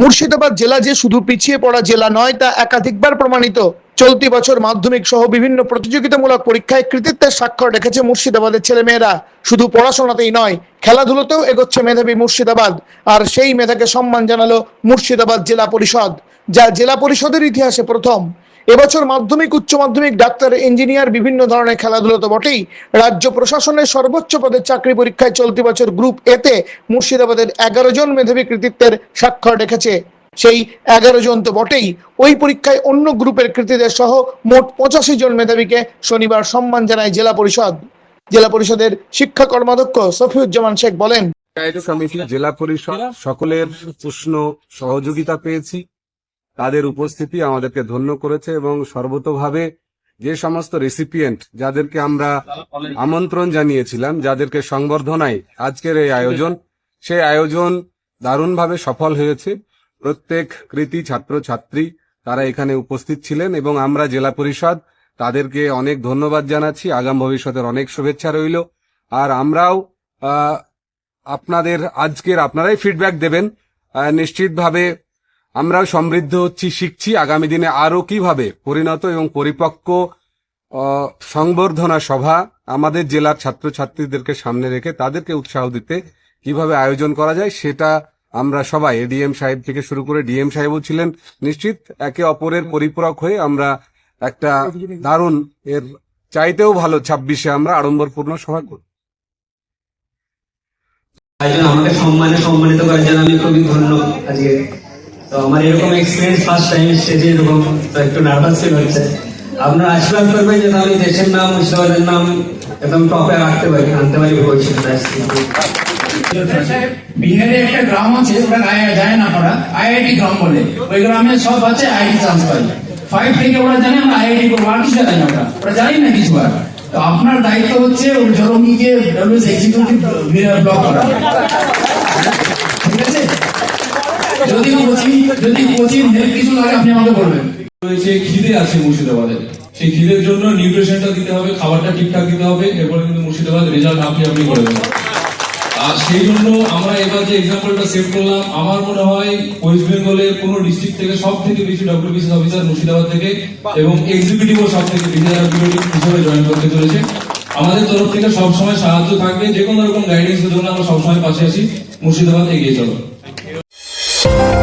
মুর্শিদাবাদ জেলা যে শুধু পিছিয়ে পড়া জেলা নয়, তা একাধিকবার প্রমাণিত। চলতি বছর মাধ্যমিক সহ বিভিন্ন প্রতিযোগিতামূলক পরীক্ষায় কৃতিত্বের স্বাক্ষর রেখেছে মুর্শিদাবাদের ছেলেমেয়েরা। শুধু পড়াশোনাতেই নয়, খেলাধুলোতেও এগোচ্ছে মেধাবী মুর্শিদাবাদ, আর সেই মেধাকে সম্মান জানালো মুর্শিদাবাদ জেলা পরিষদ, যা জেলা পরিষদের ইতিহাসে প্রথম। এবছর মাধ্যমিক, উচ্চ মাধ্যমিক, ডাক্তার, ইঞ্জিনিয়ার, বিভিন্ন ধরনের খেলাধুলো তো বটেই। রাজ্য প্রশাসনের সর্বোচ্চ পদের চাকরি পরীক্ষায় চলতি বছর গ্রুপ এতে মুর্শিদাবাদের এগারো জন মেধাবী কৃতিত্বের স্বাক্ষর রেখেছে। সেই এগারো জন তো বটেই। ওই পরীক্ষায় অন্য গ্রুপের কৃতীদের সহ মোট পঁচাশি জন মেধাবীকে শনিবার সম্মান জানায় জেলা পরিষদ। জেলা পরিষদের শিক্ষা কর্মাধ্যক্ষ সফিউজ্জামান শেখ বলেন, জেলা পরিষদ সকলের উষ্ণ সহযোগিতা পেয়েছি। তাদের উপস্থিতি আমাদেরকে ধন্য করেছে এবং সর্বতভাবে যে সমস্ত রেসিপিয়েন্ট যাদেরকে আমরা আমন্ত্রণ জানিয়েছিলাম, যাদেরকে সংবর্ধনায় আজকের এই আয়োজন, সেই আয়োজন দারুণভাবে সফল হয়েছে। প্রত্যেক কৃতি ছাত্র ছাত্রী তারা এখানে উপস্থিত ছিলেন এবং আমরা জেলা পরিষদ তাদেরকে অনেক ধন্যবাদ জানাচ্ছি। আগাম ভবিষ্যতের অনেক শুভেচ্ছা রইল। আর আমরাও আপনাদের আজকের আপনারাই ফিডব্যাক দেবেন। নিশ্চিতভাবে আমরাও সমৃদ্ধ হচ্ছি, শিখছি, আগামী দিনে আরও কীভাবে পরিণত এবং পরিপক্ক সংবর্ধনা সভা আমাদের জেলার ছাত্রছাত্রীদেরকে সামনে রেখে তাদেরকে উৎসাহ দিতে কীভাবে আয়োজন করা যায় সেটা আমরা সবাই এডিএম সাহেব থেকে শুরু করে ডিএম সাহেবও ছিলেন নিশ্চিত, একে অপরের পরিপূরক হয়ে আমরা একটা দারুণ এর চাইতেও ভালো ছাব্বিশে আমরা আড়ম্বরপূর্ণ সভা করব আমাকে সম্মানে সম্মানিত করার জন্য আমি খুবই ধন্য আজকে। তো আমার এরকম এক্সপিরিয়েন্স ফার্স্ট টাইম স্টেজে এরকম একটু নার্ভাস ফিল হচ্ছে। আপনারা আশীর্বাদ করবেন যে আমি দেশের নাম মুর্শিদাবাদের নাম একদম টপে রাখতে পারি, আনতে পারি ভবিষ্যৎ বিহারে একটা গ্রাম আছে, ওটা যায় না ওরা আইআইটি গ্রাম বলে। ওই গ্রামে সব আছে আইআইটি চান্স পাই। ফাইভ থেকে ওরা জানে আমরা আইআইটি করব, আর কিছু জানে ওরা। ওরা জানি না কিছু আর। তো আপনার দায়িত্ব হচ্ছে জরঙ্গিকে এক্সিকিউটিভ ব্লক করা। ঠিক আছে? যদি যদি কিছু লাগে, আপনি আমাকে বলবেন। খিদে আছে মুর্শিদাবাদে, সেই খিদের জন্য নিউট্রিশনটা দিতে হবে, খাবারটা ঠিকঠাক দিতে হবে, এরপরে কিন্তু মুর্শিদাবাদ রেজাল্ট আপনি আপনি করে দেবেন। আর সেই জন্য আমরা এবার যে এক্সাম্পলটা সেভ করলাম, আমার মনে হয় ওয়েস্ট বেঙ্গলের কোন ডিস্ট্রিক্ট থেকে সব থেকে বেশি ডব্লিউবিসি অফিসার মুর্শিদাবাদ থেকে এবং এক্সিকিউটিভও সব থেকে হিসেবে জয়েন করতে চলেছে। আমাদের তরফ থেকে সবসময় সাহায্য থাকবে যে কোনো রকম গাইডেন্সের জন্য আমরা সবসময় পাশে আছি। মুর্শিদাবাদ এগিয়ে চলো। Peace.